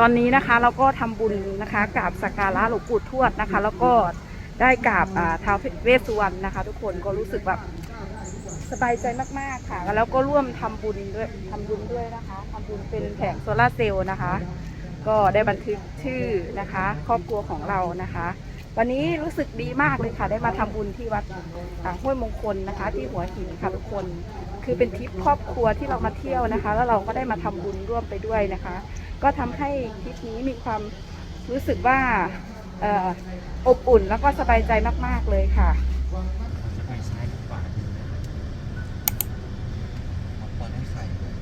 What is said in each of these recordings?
ตอนนี้นะคะเราก็ทำบุญนะคะกราบสักการะหลวงปู่ทวดนะคะ แล้วก็ได้กราบท้าวเวสสุวรรณนะคะ ทุกคนก็รู้สึกแบบสบายใจมากๆค่ะ แล้วก็ร่วมทำบุญด้วยทำบุญด้วยนะคะทำบุญเป็นแผงโซลาเซลล์นะคะ ก็ได้บันทึกชื่อนะคะ ครอบครัวของเรานะคะ วันนี้รู้สึกดีมากเลยค่ะ ได้มาทำบุญที่วัดห้วยมงคลนะคะ ที่หัวหินค่ะทุกคน คือเป็นทริปครอบครัวที่เรามาเที่ยวนะคะ แล้วเราก็ได้มาทำบุญร่วมไปด้วยนะคะ ก็ทำให้ทริปนี้มีความรู้สึกว่าเอ่ออบอุ่นแล้วก็สบายใจมาก ๆ เลยค่ะจะไปซ้ายหรือขวาดีนะพอได้ใส่เลย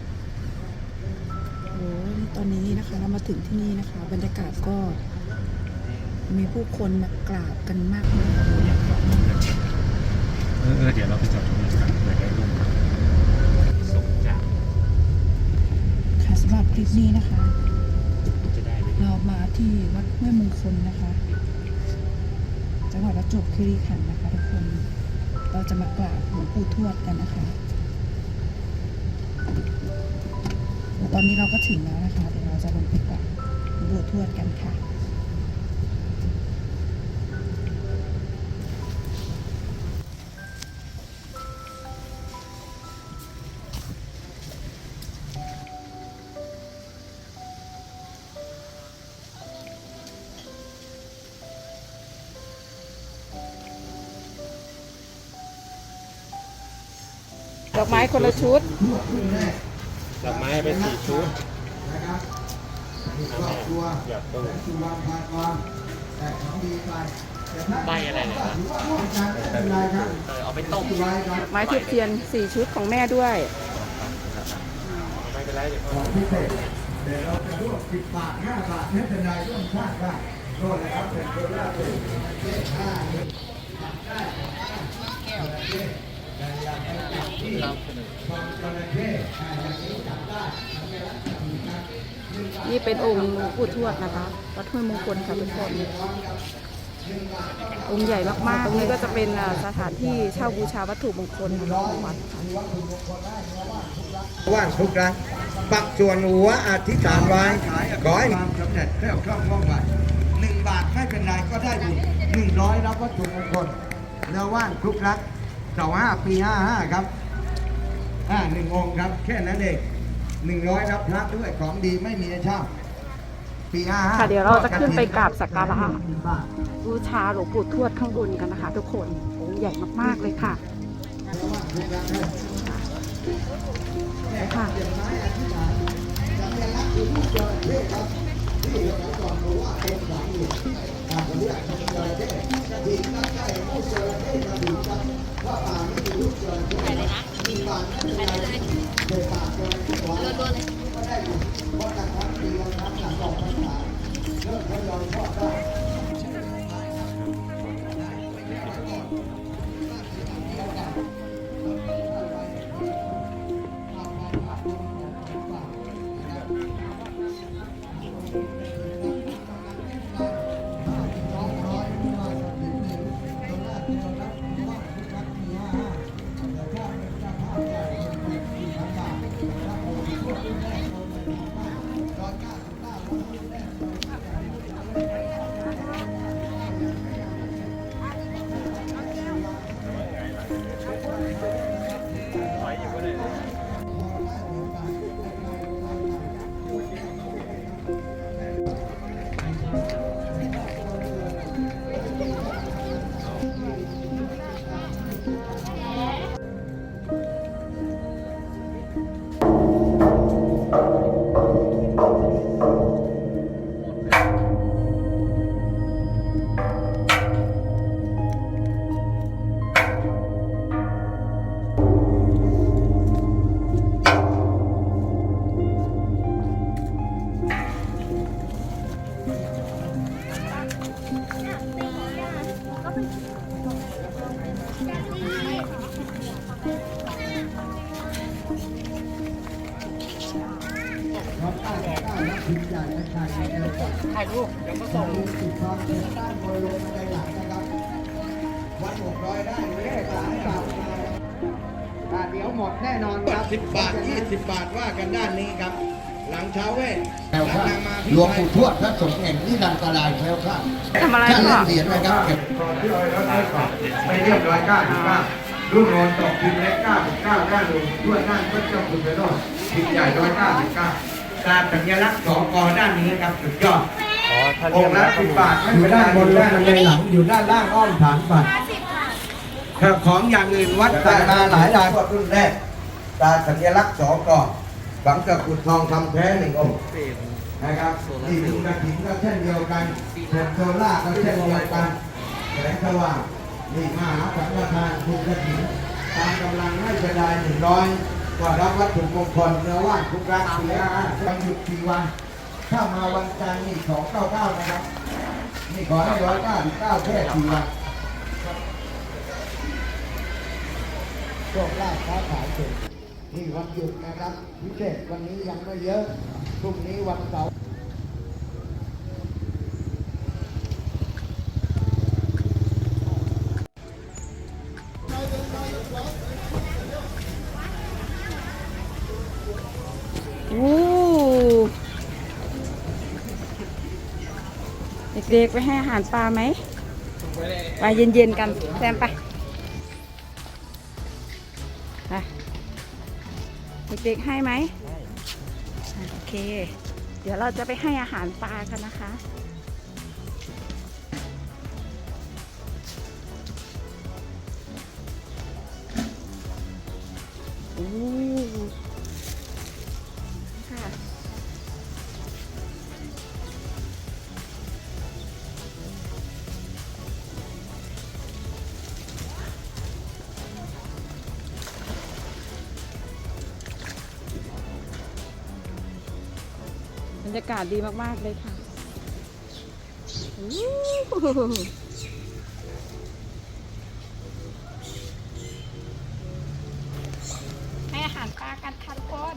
โอ้ยตอนนี้นะคะเรามาถึงที่นี่นะคะ บรรยากาศก็มีผู้คนมากราบกันมากมายอยากจอดรถเลยเออเออเดี๋ยวเราไปจอดตรงนี้กันเพื่อได้ร่มสมจากค่ะสำหรับคลิปนี้นะคะจะ ที่วัดห้วยมงคลนะคะ จังหวัดประจวบคีรีขันธ์นะคะทุกคน เราจะมากราบหลวงปู่ทวดกันนะคะ ตอนนี้เราก็ถึงแล้วนะคะ เดี๋ยวเราจะลงไปกราบหลวงปู่ทวดกัน อกไม้คนละชุด ดอกไม้ไปสี่ชุดอยากต้องใบอะไรเลยนะเออเอาไปต้มดอกไม้ทูบเทียนสี่ชุดของแม่ด้วย ไม่เป็นไรเดี๋ยวของพิเศษเดี๋ยวเราจะรวบสิบบาทห้าบาทไม่เป็นไรร่วมชาติได้โทษนะครับเป็นตัวแรกเลย นี่เป็นองค์ผู้ทวดนะคะวัดห้วยมงคลค่ะทุกคน องค์ใหญ่มากๆ ตรงนี้ก็จะเป็นสถานที่เช่าบูชาวัตถุมงคลของวัดว่างทุกครั้งปักส่วนหัวอธิษฐานไว้ขอให้ความสำเร็จแค่คล่องว่องไวหนึ่งบาทไม่เป็นไรก็ได้บุญหนึ่งร้อยรับวัตถุมงคลแล้วว่างทุกครั้ง สาห้าปีห้าห้าครับอ่าหนึ่งองค์ครับ แค่นั้นเองหนึ่งร้อยรับพระด้วยของดีไม่มีเช่าปี 55ค่ะเดี๋ยวเราจะขึ้นไปกราบสักการะบูชาหลวงปู่ทวดข้างบนกันนะคะ ทุกคนองค์ใหญ่มากๆเลยค่ะค่ะที่ ถ่ายรูปเดี๋ยวก็ส่งติดความเชื่อด้านบนลงในหลังนะครับวัดหกร้อยได้เลขสามบาทอ่าเดี๋ยวหมดแน่นอนครับสิบบาทยี่สิบบาทว่ากันด้านนี้ครับ หลังเช้าเว้ยแถวข้างหลวงปู่ทวดพระสงฆ์แห่งนิรันตรายแถวข้างทำอะไรท่านพ่อเล่นเหรียญนะครับเก็บไม่เรียบร้อยเก้าสิบเก้ารุ่นโรนตกพิมพ์เล็กเก้าสิบเก้าด้านลงด้วยด้านพระเจ้าคุณไปโน่นพิมพ์ใหญ่ร้อยเก้าสิบเก้า การสัญลักษณ์สองกอด้านนี้ครับสุดยอดอ๋อถ้าอเรียงกค์ละสิบบาทอยู่ด้านบนด้านในหลังอยู่ด้านล่างอ้อมฐานบัตรของอย่างอื่นวัดสั่งมาหลายรายก็รุ่นแรกตาสัญลักษณ์สองกอหวังจะขุดทองคำแท้หนึ่งองค์ นะครับที่ดูกระถิ่นก็เช่นเดียวกันแผ่นโซล่าร์ก็เช่นเดียวกันแสงสว่างนี่มหาสังฆทานคุณกระถิ่นตามกำลังให้จะได้หนึ่งร้อยก ว่ารับวัตถุมงคลเนื้อว่านทุกรักเสียวันหยุดสี่วันถ้ามาวันจันทร์นี่สองเก้าเก้านะครับ นี่ขอให้ร้อยเก้าสิบเก้าแค่สี่วันโชคลาภค้าขายเก่งนี่วันหยุดนะครับ พิเศษวันนี้ยังไม่เยอะพรุ่งนี้วันเสาร์ เด็กๆไปให้อาหารปลาไหมไปเย็นๆกันแซมไปไปเด็กๆให้ไหมโอเค เดี๋ยวเราจะไปให้อาหารปลากันนะคะ รรยากาศดีมากๆเลยค่ะอู้ให้อาหารปลากันค่ะทุกคน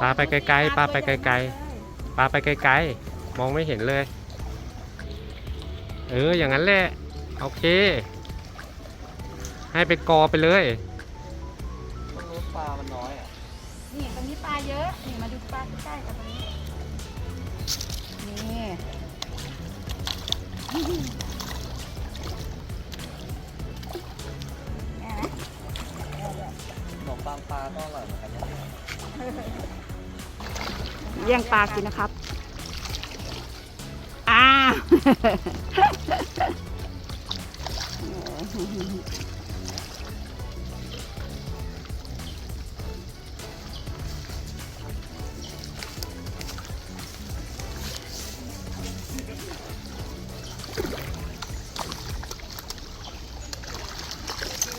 ปลาไปไกลๆปลาไปไกลๆปลาไปไกลๆ มองไม่เห็นเลย เออ อย่างนั้นแหละ โอเค ให้ไปกอไปเลย รงนี้ปลาเยอะ นี่มาดูปลาใกล้ๆกับตรงนี้ นี่เนี่ยนะขนมปังปลาก็อร่อยเหมือนกันนะเลี้ยงปลากินนะครับ อ้า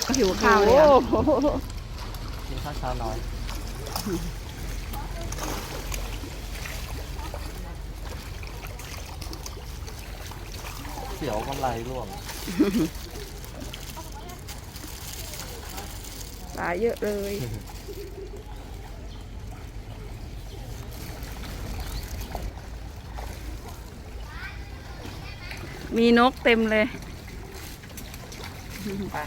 วหิวข้าวเลยอะกินข้าวเช้าน้อยเสียวกำไรร่วงปลาเยอะเลย มีนกเต็มเลย ไป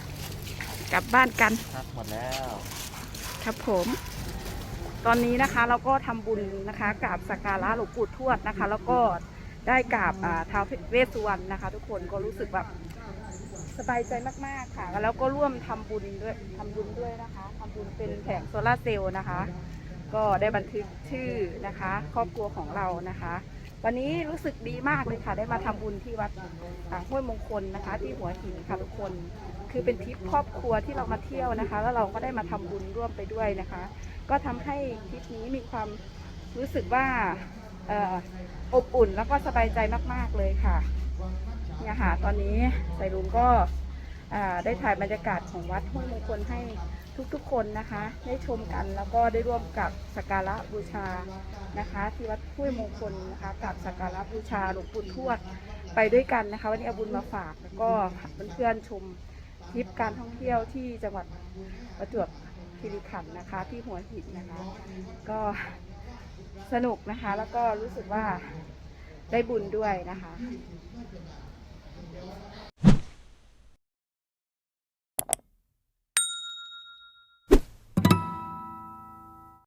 กลับบ้านกัน ครับหมดแล้ว ครับผม ตอนนี้นะคะเราก็ทำบุญนะคะกราบสักการะหลวงปู่ทวดนะคะ แล้วก็ได้กราบอ่าท้าวเวสสุวรรณนะคะ ทุกคนก็รู้สึกแบบสบายใจมาก ๆ ค่ะ แล้วก็ร่วมทำบุญด้วยทำบุญด้วยนะคะทำบุญเป็นแผงโซลาร์เซลล์นะคะ ก็ได้บันทึกชื่อนะคะ ครอบครัวของเรานะคะ วันนี้รู้สึกดีมากเลยค่ะ ได้มาทำบุญที่วัดห้วยมงคลนะคะ ที่หัวหินค่ะทุกคน คือเป็นทริปครอบครัวที่เรามาเที่ยวนะคะ แล้วเราก็ได้มาทำบุญร่วมไปด้วยนะคะ ก็ทำให้ทริปนี้มีความรู้สึกว่าอบอุ่นแล้วก็สบายใจมาก ๆเลยค่ะเนี่ยค่ะตอนนี้ใส่ลุงก็ ได้ถ่ายบรรยากาศของวัดห้วยมงคลให้ทุกๆคนนะคะ ได้ชมกันแล้วก็ได้ร่วมกับสักการะบูชานะคะ ที่วัดห้วยมงคลนะคะกับสักการะบูชาหลวงปู่ทวดไปด้วยกันนะคะ วันนี้เอาบุญมาฝากแล้วก็เพื่อนๆชมทริปการท่องเที่ยวที่จังหวัดประจวบคีรีขันธ์นะคะ ที่หัวหินนะคะ ก็สนุกนะคะ แล้วก็รู้สึกว่าได้บุญด้วยนะคะ